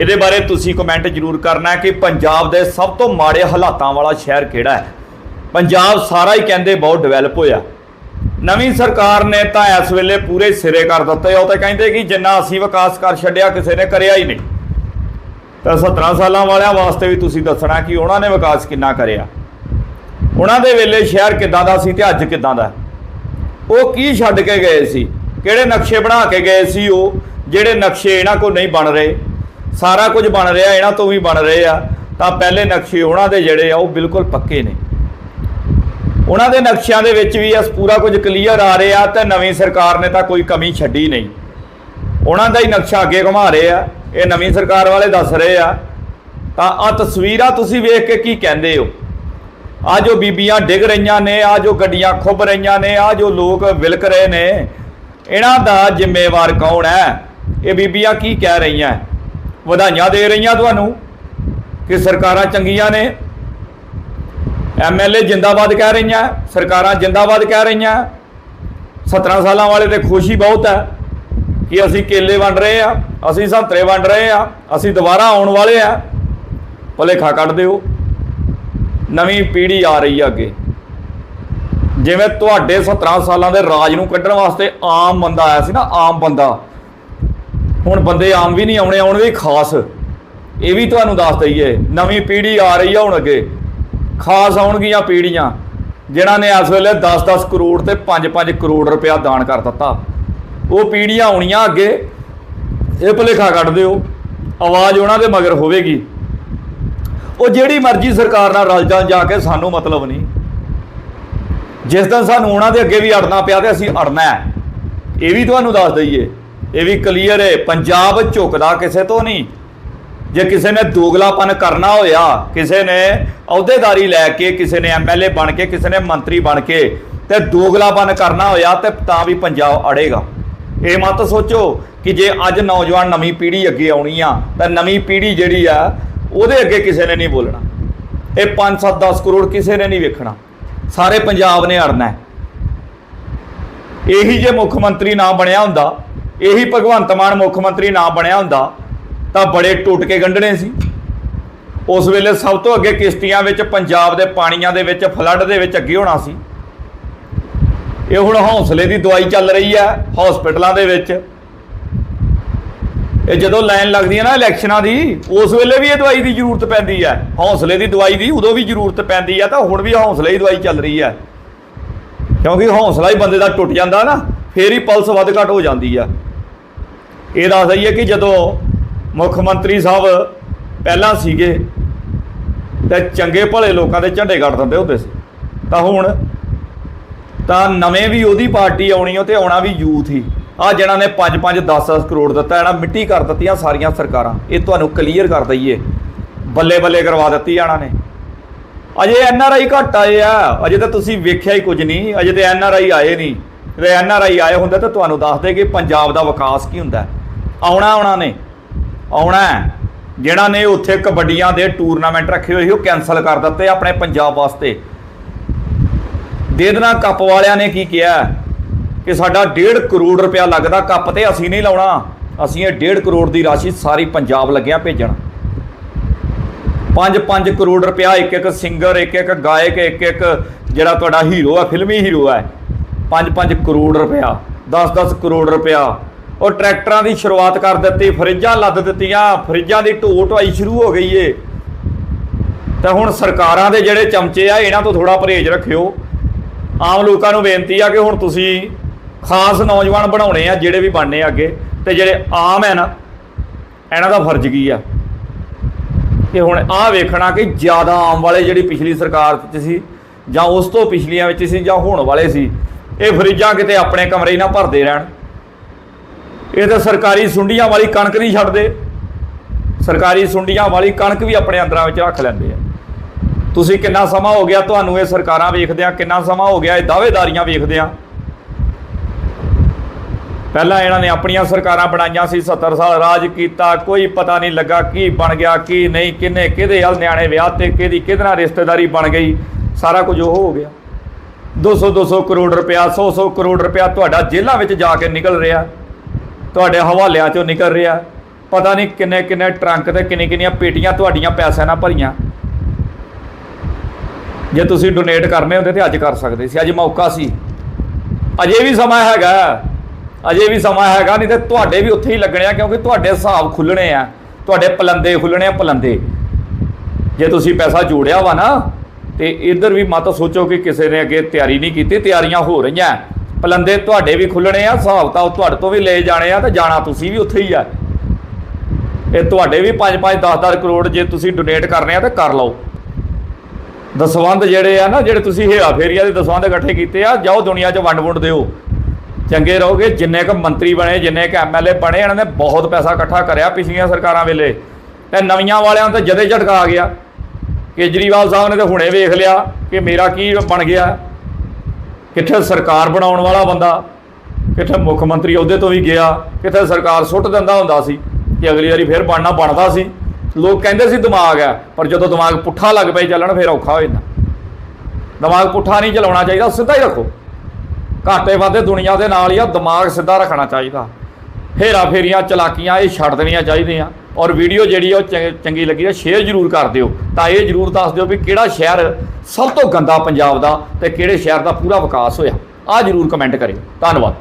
ਇਹਦੇ ਬਾਰੇ ਤੁਸੀਂ ਕਮੈਂਟ ਜ਼ਰੂਰ ਕਰਨਾ ਹੈ ਕਿ ਪੰਜਾਬ ਦੇ ਸਭ ਤੋਂ ਮਾੜੇ ਹਾਲਾਤਾਂ ਵਾਲਾ ਸ਼ਹਿਰ ਕਿਹੜਾ ਹੈ? ਪੰਜਾਬ ਸਾਰਾ ਹੀ ਕਹਿੰਦੇ ਬਹੁਤ ਡਿਵੈਲਪ ਹੋਇਆ। ਨਵੀਂ ਸਰਕਾਰ ਨੇ ਤਾਂ ਇਸ ਵੇਲੇ ਪੂਰੇ ਸਿਰੇ ਕਰ ਦਿੱਤੇ। ਉਹ ਤਾਂ ਕਹਿੰਦੇ ਕਿ ਜਿੰਨਾ ਅਸੀਂ ਵਿਕਾਸ ਕਰ ਛੱਡਿਆ, ਕਿਸੇ ਨੇ ਕਰਿਆ ਹੀ ਨਹੀਂ। ਤਾਂ 17 ਸਾਲਾਂ ਵਾਲਿਆਂ ਵਾਸਤੇ ਵੀ ਤੁਸੀਂ ਦੱਸਣਾ ਕਿ ਉਹਨਾਂ ਨੇ ਵਿਕਾਸ ਕਿੰਨਾ ਕਰਿਆ। ਉਹਨਾਂ ਦੇ ਵੇਲੇ ਸ਼ਹਿਰ ਕਿੱਦਾਂ ਦਾ ਸੀ ਤੇ ਅੱਜ ਕਿੱਦਾਂ ਦਾ? ਉਹ ਕੀ ਛੱਡ ਕੇ ਗਏ ਸੀ? ਕਿਹੜੇ ਨਕਸ਼ੇ ਬਣਾ ਕੇ ਗਏ ਸੀ ਉਹ? ਜਿਹੜੇ ਨਕਸ਼ੇ ਇਹਨਾਂ ਕੋਲ ਨਹੀਂ ਬਣ ਰਹੇ। ਸਾਰਾ ਕੁਝ ਬਣ ਰਿਹਾ, ਇਹਨਾਂ ਤੋਂ ਵੀ ਬਣ ਰਹੇ ਆ, ਤਾਂ ਪਹਿਲੇ ਨਕਸ਼ੇ ਉਹਨਾਂ ਦੇ ਜਿਹੜੇ ਆ, ਉਹ ਬਿਲਕੁਲ ਪੱਕੇ ਨੇ। ਉਹਨਾਂ ਦੇ ਨਕਸ਼ਿਆਂ ਦੇ ਵਿੱਚ ਵੀ ਇਸ ਪੂਰਾ ਕੁਝ ਕਲੀਅਰ ਆ ਰਿਹਾ, ਤੇ ਨਵੀਂ ਸਰਕਾਰ ਨੇ ਤਾਂ ਕੋਈ ਕਮੀ ਛੱਡੀ ਨਹੀਂ। ਉਹਨਾਂ ਦਾ ਹੀ ਨਕਸ਼ਾ ਅੱਗੇ ਘੁਮਾ ਰਹੇ ਆ, ਇਹ ਨਵੀਂ ਸਰਕਾਰ ਵਾਲੇ ਦੱਸ ਰਹੇ ਆ। ਤਾਂ ਆ ਤਸਵੀਰਾਂ ਤੁਸੀਂ ਵੇਖ ਕੇ ਕੀ ਕਹਿੰਦੇ ਹੋ? ਆ ਜੋ ਬੀਬੀਆਂ ਡਿੱਗ ਰਹੀਆਂ ਨੇ, ਆ ਜੋ ਗੱਡੀਆਂ ਖੁੱਭ ਰਹੀਆਂ ਨੇ, ਆ ਜੋ ਲੋਕ ਵਿਲਕ ਰਹੇ ਨੇ, ਇਹਨਾਂ ਦਾ ਜ਼ਿੰਮੇਵਾਰ ਕੌਣ ਹੈ? ਇਹ ਬੀਬੀਆਂ ਕੀ ਕਹਿ ਰਹੀਆਂ? ਵਧਾਈਆਂ ਦੇ ਰਹੀਆਂ ਤੁਹਾਨੂੰ ਕਿ ਸਰਕਾਰਾਂ ਚੰਗੀਆਂ ਨੇ। ਐਮਐਲਏ ਜਿੰਦਾਬਾਦ ਕਹਿ ਰਹੀਆਂ, ਸਰਕਾਰਾਂ ਜਿੰਦਾਬਾਦ ਕਹਿ ਰਹੀਆਂ। 17 ਸਾਲਾਂ ਵਾਲੇ ਤੇ ਖੁਸ਼ੀ ਬਹੁਤ ਹੈ ਕਿ ਅਸੀਂ ਕੇਲੇ ਵੰਡ ਰਹੇ ਆ ਅਸੀਂ ਸੰਤਰੇ ਵੰਡ ਰਹੇ ਆ ਅਸੀਂ ਦੁਬਾਰਾ ਆਉਣ ਵਾਲੇ ਆ ਭਲੇਖਾ ਕੱਢ ਦਿਓ। ਨਵੀਂ ਪੀੜ੍ਹੀ ਆ ਰਹੀ ਆ ਅੱਗੇ। ਜਿਵੇਂ ਤੁਹਾਡੇ 17 ਸਾਲਾਂ ਦੇ ਰਾਜ ਨੂੰ ਕੱਢਣ ਵਾਸਤੇ ਆਮ ਬੰਦਾ ਆਇਆ ਸੀ ਨਾ, ਆਮ ਬੰਦਾ। ਹੁਣ ਬੰਦੇ ਆਮ ਵੀ ਨਹੀਂ ਆਉਣੇ ਆਉਣਗੇ ਖਾਸ। ਇਹ ਵੀ ਤੁਹਾਨੂੰ ਦੱਸ ਦਈਏ, ਨਵੀਂ ਪੀੜ੍ਹੀ ਆ ਰਹੀ ਆ ਹੁਣ ਅੱਗੇ। ਖਾਸ ਆਉਣਗੀਆਂ ਪੀੜ੍ਹੀਆਂ, ਜਿਨ੍ਹਾਂ ਨੇ ਇਸ ਵੇਲੇ 10-10 ਕਰੋੜ ਤੇ 5-5 ਕਰੋੜ ਰੁਪਇਆ ਦਾਨ ਕਰ ਦਿੱਤਾ। ਉਹ ਪੀੜ੍ਹੀਆਂ ਆਉਣੀਆਂ ਅੱਗੇ। ਇਹ ਭੁਲੇਖਾ ਕੱਢ ਦਿਓ, ਆਵਾਜ਼ ਉਹਨਾਂ ਦੇ ਮਗਰ ਹੋਵੇਗੀ। ਉਹ ਜਿਹੜੀ ਮਰਜ਼ੀ ਸਰਕਾਰ ਨਾਲ ਰਲ ਜਾਣ ਜਾ ਕੇ ਸਾਨੂੰ ਮਤਲਬ ਨਹੀਂ। ਜਿਸ ਦਿਨ ਸਾਨੂੰ ਉਹਨਾਂ ਦੇ ਅੱਗੇ ਵੀ ਅੜਨਾ ਪਿਆ ਤੇ ਅਸੀਂ ਅੜਨਾ ਹੈ। ਇਹ ਵੀ ਤੁਹਾਨੂੰ ਦੱਸ ਦਈਏ। ਇਹ ਵੀ ਕਲੀਅਰ ਹੈ, ਪੰਜਾਬ ਝੁਕਦਾ ਕਿਸੇ ਤੋਂ ਨਹੀਂ। ਜੇ ਕਿਸੇ ਨੇ ਦੋਗਲਾਪਨ ਕਰਨਾ ਹੋਇਆ, ਕਿਸੇ ਨੇ ਅਹੁਦੇਦਾਰੀ ਲੈ ਕੇ, ਕਿਸੇ ਨੇ ਐਮਐਲਏ ਬਣ ਕੇ, ਕਿਸੇ ਨੇ ਮੰਤਰੀ ਬਣ ਕੇ ਤੇ ਦੋਗਲਾਪਨ ਕਰਨਾ ਹੋਇਆ ਤੇ ਤਾਂ ਵੀ ਪੰਜਾਬ ਅੜੇਗਾ। ਇਹ ਮਤ ਸੋਚੋ ਕਿ ਜੇ ਅੱਜ ਨੌਜਵਾਨ ਨਵੀਂ ਪੀੜ੍ਹੀ ਅੱਗੇ ਆਉਣੀ ਆ, ਤਾਂ ਨਵੀਂ ਪੀੜ੍ਹੀ ਜਿਹੜੀ ਆ, ਉਹਦੇ ਅੱਗੇ ਕਿਸੇ ਨੇ ਨਹੀਂ ਬੋਲਣਾ। ਇਹ 5 7 10 ਕਰੋੜ ਕਿਸੇ ਨੇ ਨਹੀਂ ਵੇਖਣਾ। ਸਾਰੇ ਪੰਜਾਬ ਨੇ ਅੜਨਾ ਇਹੀ ਜੇ ਮੁੱਖ ਮੰਤਰੀ ਨਾ ਬਣਿਆ ਹੁੰਦਾ ਇਹੀ ਭਗਵੰਤ ਮਾਨ ਮੁੱਖ ਮੰਤਰੀ ਨਾ ਬਣਿਆ ਹੁੰਦਾ, ਤਾਂ ਬੜੇ ਟੁੱਟ ਕੇ ਗੰਢਣੇ ਸੀ। ਉਸ ਵੇਲੇ ਸਭ ਤੋਂ ਅੱਗੇ ਕਿਸ਼ਤੀਆਂ ਵਿੱਚ ਪੰਜਾਬ ਦੇ ਪਾਣੀਆਂ ਦੇ ਵਿੱਚ, ਫਲੱਡ ਦੇ ਵਿੱਚ ਅੱਗੇ ਹੋਣਾ ਸੀ। ਇਹ ਹੁਣ ਹੌਸਲੇ ਦੀ ਦਵਾਈ ਚੱਲ ਰਹੀ ਹੈ, ਹਸਪੀਟਲਾਂ ਦੇ ਵਿੱਚ। ਇਹ ਜਦੋਂ ਲਾਈਨ ਲੱਗਦੀ ਹੈ ਨਾ ਇਲੈਕਸ਼ਨਾਂ ਦੀ, ਉਸ ਵੇਲੇ ਵੀ ਇਹ ਦਵਾਈ ਦੀ ਜ਼ਰੂਰਤ ਪੈਂਦੀ ਹੈ। ਹੌਸਲੇ ਦੀ ਦਵਾਈ ਦੀ ਉਦੋਂ ਵੀ ਜ਼ਰੂਰਤ ਪੈਂਦੀ ਹੈ, ਤਾਂ ਹੁਣ ਵੀ ਹੌਸਲੇ ਦੀ ਦਵਾਈ ਚੱਲ ਰਹੀ ਹੈ। ਕਿਉਂਕਿ ਹੌਸਲਾ ਹੀ ਬੰਦੇ ਦਾ ਟੁੱਟ ਜਾਂਦਾ ਨਾ, ਫੇਰ ਹੀ ਪਲਸ ਵੱਧ ਘਟ ਹੋ ਜਾਂਦੀ ਆ ਇਹ ਦੱਸ ਦਈਏ ਕਿ ਜਦੋਂ ਮੁੱਖ ਮੰਤਰੀ ਸਾਹਿਬ ਪਹਿਲਾਂ ਸੀਗੇ ਤੇ ਚੰਗੇ ਭਲੇ ਲੋਕਾਂ ਦੇ ਝੰਡੇ ਕੱਢ ਦਿੰਦੇ ਹੁੰਦੇ ਸੀ, ਤਾਂ ਹੁਣ ਤਾਂ ਨਵੇਂ ਵੀ ਉਹਦੀ ਪਾਰਟੀ ਆਉਣੀ ਉਹ ਤੇ ਆਉਣਾ ਵੀ ਯੂਥ ਹੀ। ਆ ਜਿਹਨਾਂ ਨੇ 5-5 10-10 ਕਰੋੜ ਦਿੱਤਾ, ਇਹਨਾਂ ਮਿੱਟੀ ਕਰ ਦਿੱਤੀਆਂ ਸਾਰੀਆਂ ਸਰਕਾਰਾਂ। ਇਹ ਤੁਹਾਨੂੰ ਕਲੀਅਰ ਕਰ ਦਈਏ। ਬੱਲੇ ਬੱਲੇ ਕਰਵਾ ਦਿੱਤੀ ਇਹਨਾਂ ਨੇ। ਅਜੇ ਐਨ ਆਰ ਆਈ ਘੱਟ ਆਏ ਆ। ਅਜੇ ਤਾਂ ਤੁਸੀਂ ਵੇਖਿਆ ਹੀ ਕੁਝ ਨਹੀਂ। ਅਜੇ ਤੇ ਐਨ ਆਰ ਆਈ ਆਏ ਨਹੀਂ। ਜੇ ਐਨ ਆਰ ਆਈ ਆਏ ਹੁੰਦੇ ਤਾਂ ਤੁਹਾਨੂੰ ਦੱਸਦੇ ਕਿ ਪੰਜਾਬ ਦਾ ਵਿਕਾਸ ਕੀ ਹੁੰਦਾ। ਆਉਣਾ ਉਹਨਾਂ ਨੇ। ਆਉਣਾ ਹੈ। ਜਿਹੜਾ ਨੇ ਉੱਥੇ ਕਬੱਡੀਆਂ ਦੇ ਟੂਰਨਾਮੈਂਟ ਰੱਖੇ ਹੋਏ ਸੀ, ਉਹ ਕੈਨਸਲ ਕਰ ਦਿੱਤੇ ਆਪਣੇ ਪੰਜਾਬ ਵਾਸਤੇ। ਦੇ ਦੇਣਾ ਕੱਪ ਵਾਲਿਆਂ ਨੇ ਕੀ ਕਿਹਾ ਕਿ ਸਾਡਾ 1.5 ਕਰੋੜ ਰੁਪਇਆ ਲੱਗਦਾ, ਕੱਪ ਤੇ ਅਸੀਂ ਨਹੀਂ ਲਾਉਣਾ। ਅਸੀਂ ਇਹ 1.5 ਕਰੋੜ ਦੀ ਰਾਸ਼ੀ ਸਾਰੀ ਪੰਜਾਬ ਲੱਗਿਆ ਭੇਜਣ। 5-5 ਕਰੋੜ ਰੁਪਇਆ ਇੱਕ ਇੱਕ ਸਿੰਗਰ ਇੱਕ ਇੱਕ ਗਾਇਕ ਇੱਕ ਇੱਕ ਜਿਹੜਾ ਤੁਹਾਡਾ ਹੀਰੋ ਹੈ, ਫਿਲਮੀ ਹੀਰੋ ਹੈ। 5-5 ਕਰੋੜ ਰੁਪਇਆ 10-10 ਕਰੋੜ ਰੁਪਇਆ। ਉਹ ਟਰੈਕਟਰਾਂ ਦੀ ਸ਼ੁਰੂਆਤ ਕਰ ਦਿੱਤੀ, ਫਰਿੱਜਾਂ ਲੱਦ ਦਿੱਤੀਆਂ, ਫਰਿੱਜਾਂ ਦੀ ਢੋ ਢੁਆਈ ਸ਼ੁਰੂ ਹੋ ਗਈ ਏ। ਤਾਂ ਹੁਣ ਸਰਕਾਰਾਂ ਦੇ ਜਿਹੜੇ ਚਮਚੇ ਆ, ਇਹਨਾਂ ਤੋਂ ਥੋੜਾ ਪਰਹੇਜ਼ ਰੱਖਿਓ। ਆਮ ਲੋਕਾਂ ਨੂੰ ਬੇਨਤੀ ਆ ਕਿ ਹੁਣ ਤੁਸੀਂ ਖਾਸ ਨੌਜਵਾਨ ਬਣਾਉਣੇ ਆ, ਜਿਹੜੇ ਵੀ ਬਣਨੇ ਆ ਅੱਗੇ, ਤੇ ਜਿਹੜੇ ਆਮ ਹੈ ਨਾ ਇਹਨਾਂ ਦਾ ਫਰਜ਼ ਕੀ ਆ? ਕਿ ਹੁਣ ਆਹ ਵੇਖਣਾ ਕਿ ਜ਼ਿਆਦਾ ਆਮ ਵਾਲੇ ਜਿਹੜੀ ਪਿਛਲੀ ਸਰਕਾਰ ਵਿੱਚ ਸੀ, ਜਾਂ ਉਸ ਤੋਂ ਪਿਛਲੀਆਂ ਵਿੱਚ ਸੀ, ਜਾਂ ਹੁਣ ਵਾਲੇ ਸੀ, ਇਹ ਫਰਿੱਜਾਂ ਕਿਤੇ ਆਪਣੇ ਕਮਰੇ ਹੀ ਨਾ ਭਰਦੇ ਰਹਿਣ। ਇਹ ਤਾਂ ਸਰਕਾਰੀ ਸੁੰਡੀਆਂ ਵਾਲੀ ਕਣਕ ਨਹੀਂ ਛੱਡਦੇ। ਸਰਕਾਰੀ ਸੁੰਡੀਆਂ ਵਾਲੀ ਕਣਕ ਵੀ ਆਪਣੇ ਅੰਦਰਾਂ ਵਿੱਚ ਰੱਖ ਲੈਂਦੇ ਆ। ਤੁਸੀਂ ਕਿੰਨਾ ਸਮਾਂ ਹੋ ਗਿਆ ਤੁਹਾਨੂੰ ਇਹ ਸਰਕਾਰਾਂ ਵੇਖਦੇ ਆ, ਕਿੰਨਾ ਸਮਾਂ ਹੋ ਗਿਆ ਇਹ ਦਾਅਵੇਦਾਰੀਆਂ ਵੇਖਦੇ ਆ। ਪਹਿਲਾਂ ਇਹਨਾਂ ਨੇ ਆਪਣੀਆਂ ਸਰਕਾਰਾਂ ਬਣਾਈਆਂ ਸੀ 70 ਸਾਲ ਰਾਜ ਕੀਤਾ, ਕੋਈ ਪਤਾ ਨਹੀਂ ਲੱਗਾ ਕੀ ਬਣ ਗਿਆ, ਕੀ ਨਹੀਂ, ਕਿੰਨੇ, ਕਿਹਦੇ ਹਲ ਨਿਆਣੇ ਵਿਆਹ ਤੇ, ਕਿਹਦੀ ਕਿਹਦੇ ਨਾਲ ਰਿਸ਼ਤੇਦਾਰੀ ਬਣ ਗਈ, ਸਾਰਾ ਕੁਝ ਉਹ ਹੋ ਗਿਆ। 200 200 ਕਰੋੜ ਰੁਪਇਆ 100 100 ਕਰੋੜ ਰੁਪਇਆ ਤੁਹਾਡਾ ਜੇਲ੍ਹਾਂ ਵਿੱਚ ਜਾ ਕੇ ਨਿਕਲ ਰਿਹਾ। ਤੁਹਾਡੇ ਹਵਾਲਿਆਂ ਚੋਂ ਨਿਕਲ ਰਿਹਾ। ਪਤਾ ਨਹੀਂ ਕਿੰਨੇ ਕਿੰਨੇ ਟਰੰਕ ਤੇ ਕਿੰਨੀ ਕਿੰਨੀਆਂ ਪੇਟੀਆਂ ਤੁਹਾਡੀਆਂ ਪੈਸਿਆਂ ਨਾਲ ਭਰੀਆਂ। ਜੇ ਤੁਸੀਂ ਡੋਨੇਟ ਕਰਨੇ ਹੁੰਦੇ ਤੇ ਅੱਜ ਕਰ ਸਕਦੇ ਸੀ, ਅੱਜ ਮੌਕਾ ਸੀ। ਅਜੇ ਵੀ ਸਮਾਂ ਹੈਗਾ। ਅਜੇ ਵੀ ਸਮਾਂ ਹੈਗਾ, ਨਹੀਂ ਤੇ ਤੁਹਾਡੇ ਵੀ ਉੱਥੇ ਹੀ ਲੱਗਣੇ ਆ, ਕਿਉਂਕਿ ਤੁਹਾਡੇ ਹਿਸਾਬ ਖੁੱਲਣੇ ਆ। ਤੁਹਾਡੇ ਪਲੰਦੇ ਖੁੱਲਣੇ ਆ ਪਲੰਦੇ। ਜੇ ਤੁਸੀਂ ਪੈਸਾ ਜੋੜਿਆ ਵਾ ਨਾ, ਤੇ ਇੱਧਰ ਵੀ ਮਤ ਸੋਚੋ ਕਿ ਕਿਸੇ ਨੇ ਅੱਗੇ ਤਿਆਰੀ ਨਹੀਂ ਕੀਤੀ, ਤਿਆਰੀਆਂ ਹੋ ਰਹੀਆਂ। ਪਲੰਦੇ ਤੁਹਾਡੇ ਵੀ ਖੁੱਲਣੇ ਆ, ਹਿਸਾਬ ਤਾਂ ਤੁਹਾਡੇ ਤੋਂ ਵੀ ਲੈ ਜਾਣੇ ਆ ਤੇ ਜਾਣਾ ਤੁਸੀਂ ਵੀ ਉੱਥੇ ਹੀ ਆ। ਇਹ ਤੁਹਾਡੇ ਵੀ 5-5 10-10 ਕਰੋੜ ਜੇ ਤੁਸੀਂ ਡੋਨੇਟ ਕਰਨੇ ਆ ਤਾਂ ਕਰ ਲਓ। ਦਸਵੰਦ ਜਿਹੜੇ ਆ ਨਾ, ਜਿਹੜੇ ਤੁਸੀਂ ਹੇਰਾ ਫੇਰੀਆ ਦੇ ਦਸਵੰਦ ਇਕੱਠੇ ਕੀਤੇ ਆ, ਜਾਓ ਦੁਨੀਆ 'ਚ ਵੰਡ ਵੁੰਡ ਦਿਓ। ਚੰਗੇ ਰਹੋਗੇ, ਜਿੰਨੇ ਕ ਮੰਤਰੀ ਬਣੇ, ਜਿੰਨੇ ਕ ਐਮਐਲਏ ਬਣੇ, ਇਹਨਾਂ ਨੇ ਬਹੁਤ ਪੈਸਾ ਇਕੱਠਾ ਕਰਿਆ ਪਿਛਲੀਆਂ ਸਰਕਾਰਾਂ ਵੇਲੇ। ਤੇ ਨਵੀਆਂ ਵਾਲਿਆਂ ਨੂੰ ਜਦੇ ਝਟਕਾ ਆ ਗਿਆ। ਕੇਜਰੀਵਾਲ ਸਾਹਿਬ ਨੇ ਤਾਂ ਹੁਣੇ ਵੇਖ ਲਿਆ ਕਿ ਮੇਰਾ ਕੀ ਬਣ ਗਿਆ। ਕਿੱਥੇ ਸਰਕਾਰ ਬਣਾਉਣ ਵਾਲਾ ਬੰਦਾ, ਕਿੱਥੇ ਮੁੱਖ ਮੰਤਰੀ ਅਹੁਦੇ ਤੋਂ ਵੀ ਗਿਆ, ਕਿੱਥੇ ਸਰਕਾਰ ਸੁੱਟ ਦਿੰਦਾ ਹੁੰਦਾ ਸੀ ਕਿ ਅਗਲੀ ਵਾਰੀ ਫਿਰ ਬਣਨਾ ਬਣਦਾ ਸੀ। ਲੋਕ ਕਹਿੰਦੇ ਸੀ ਦਿਮਾਗ ਹੈ, ਪਰ ਜਦੋਂ ਦਿਮਾਗ ਪੁੱਠਾ ਲੱਗ ਪਏ ਚੱਲਣ, ਫਿਰ ਔਖਾ ਹੋ ਜਾਂਦਾ। ਦਿਮਾਗ ਪੁੱਠਾ ਨਹੀਂ ਚਲਾਉਣਾ ਚਾਹੀਦਾ, ਸਿੱਧਾ ਹੀ ਰੱਖੋ। ਘਾਟੇ ਵਾਧੇ ਦੁਨੀਆ ਦੇ ਨਾਲ ਹੀ ਆ, ਦਿਮਾਗ ਸਿੱਧਾ ਰੱਖਣਾ ਚਾਹੀਦਾ। ਹੇਰਾ ਫੇਰੀਆਂ ਚਲਾਕੀਆਂ, ਇਹ ਛੱਡ ਦੇਣੀਆਂ ਚਾਹੀਦੀਆਂ। ਔਰ ਵੀਡੀਓ ਜਿਹੜੀ ਆ ਉਹ ਚੰਗੀ ਲੱਗੀ ਤਾਂ ਸ਼ੇਅਰ ਜ਼ਰੂਰ ਕਰ ਦਿਓ। ਤਾਂ ਇਹ ਜ਼ਰੂਰ ਦੱਸ ਦਿਓ ਵੀ ਕਿਹੜਾ ਸ਼ਹਿਰ ਸਭ ਤੋਂ ਗੰਦਾ ਪੰਜਾਬ ਦਾ ਤੇ ਕਿਹੜੇ ਸ਼ਹਿਰ ਦਾ ਪੂਰਾ ਵਿਕਾਸ ਹੋਇਆ। ਆ ਜ਼ਰੂਰ ਕਮੈਂਟ ਕਰਿਓ। ਧੰਨਵਾਦ।